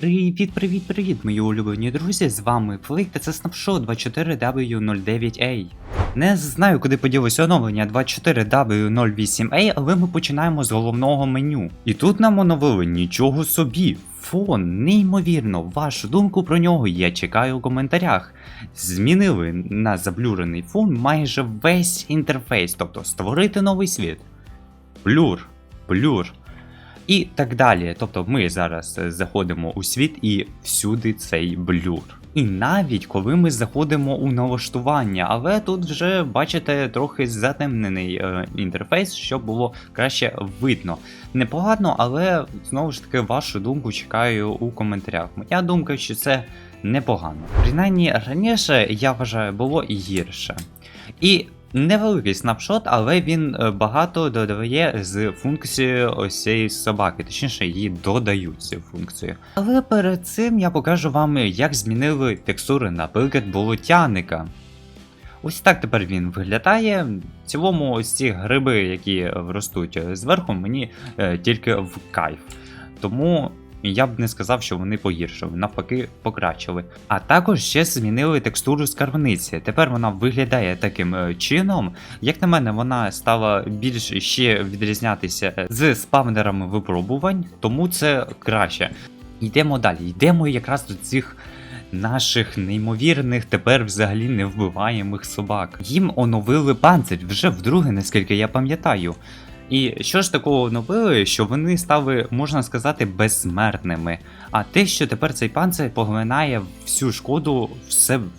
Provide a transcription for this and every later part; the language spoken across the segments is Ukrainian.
Привіт, привіт, привіт, мої улюблені друзі! З вами Флик та це Snapshot 24W09A. Не знаю, куди поділося оновлення 24W08A, але ми починаємо з головного меню. І тут нам оновили нічого собі. Фон, неймовірно, вашу думку про нього я чекаю у коментарях. Змінили на заблюрений фон майже весь інтерфейс, тобто створити новий світ. Блюр, блюр і так далі. Тобто ми зараз е, заходимо у світ і всюди цей блюр. І навіть коли ми заходимо у налаштування, але тут вже бачите трохи затемнений е, інтерфейс, щоб було краще видно. Непогано, але знову ж таки вашу думку чекаю у коментарях. Моя думка, що це непогано. Принаймні раніше я вважаю було гірше. І Невеликий снапшот, але він е, багато додає з функцією ось цієї собаки, точніше, її додають цю функцію. Але перед цим я покажу вам, як змінили текстури, наприклад, болотяника. Ось так тепер він виглядає. В цілому, ось ці гриби, які ростуть зверху, мені е, тільки в кайф. Тому я б не сказав, що вони погіршили, навпаки, покращили. А також ще змінили текстуру скарбниці. Тепер вона виглядає таким е, чином. Як на мене, вона стала більш ще відрізнятися е, з спавнерами випробувань, тому це краще. Йдемо далі. Йдемо якраз до цих. Наших неймовірних тепер взагалі невбиваємих собак. Їм оновили панцир вже вдруге, наскільки я пам'ятаю. І що ж такого оновили, що вони стали, можна сказати, безсмертними. А те, що тепер цей панцир поглинає всю шкоду в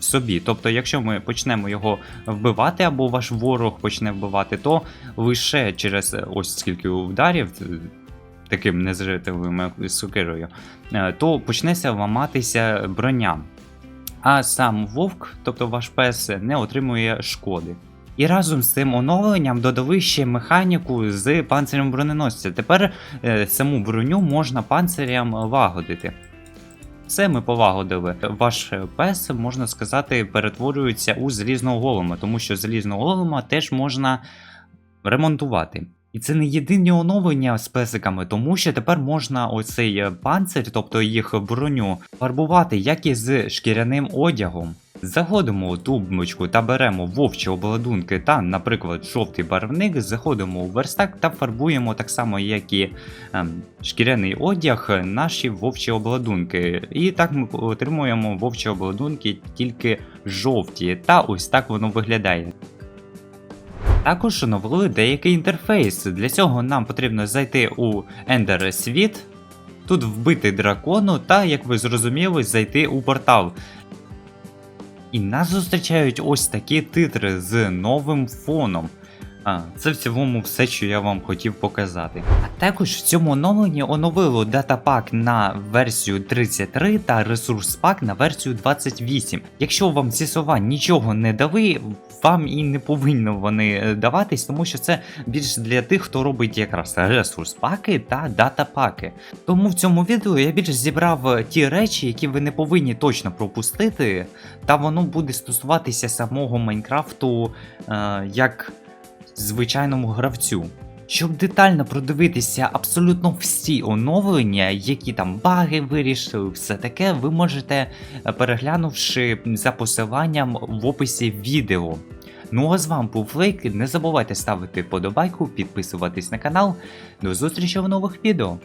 собі. Тобто, якщо ми почнемо його вбивати, або ваш ворог почне вбивати, то лише через ось скільки ударів. Таким незрителевим сукирою, е, то почнеться ламатися броня. А сам вовк, тобто ваш пес, не отримує шкоди. І разом з цим оновленням додали ще механіку з панцирем броненосця. Тепер е, саму броню можна панцирям лагодити. Все ми полагодили. Ваш пес, можна сказати, перетворюється у залізного голема, тому що залізного голема теж можна ремонтувати. І це не єдині оновлення з песиками, тому що тепер можна оцей панцир, тобто їх броню, фарбувати, як і з шкіряним одягом. Заходимо у тубочку та беремо вовчі обладунки та, наприклад, жовтий барвник, заходимо у верстак та фарбуємо так само, як і ем, шкіряний одяг, наші вовчі обладунки. І так ми отримуємо вовчі обладунки тільки жовті. Та ось так воно виглядає. Також оновили деякий інтерфейс. Для цього нам потрібно зайти у Ender світ, тут вбити дракону, та, як ви зрозуміли, зайти у портал. І нас зустрічають ось такі титри з новим фоном. А, це в цілому все, що я вам хотів показати. А також в цьому оновленні оновило датапак на версію 33 та ресурс пак на версію 28. Якщо вам ці слова нічого не дали, вам і не повинно вони е, даватись, тому що це більш для тих, хто робить якраз ресурс паки та датапаки. Тому в цьому відео я більш зібрав е, ті речі, які ви не повинні точно пропустити, та воно буде стосуватися самого Майнкрафту е, як звичайному гравцю. Щоб детально продивитися абсолютно всі оновлення, які там баги вирішили, все таке, ви можете е, переглянувши за посиланням в описі відео. Ну а з вами був Флейк, не забувайте ставити вподобайку, підписуватись на канал. До зустрічі в нових відео.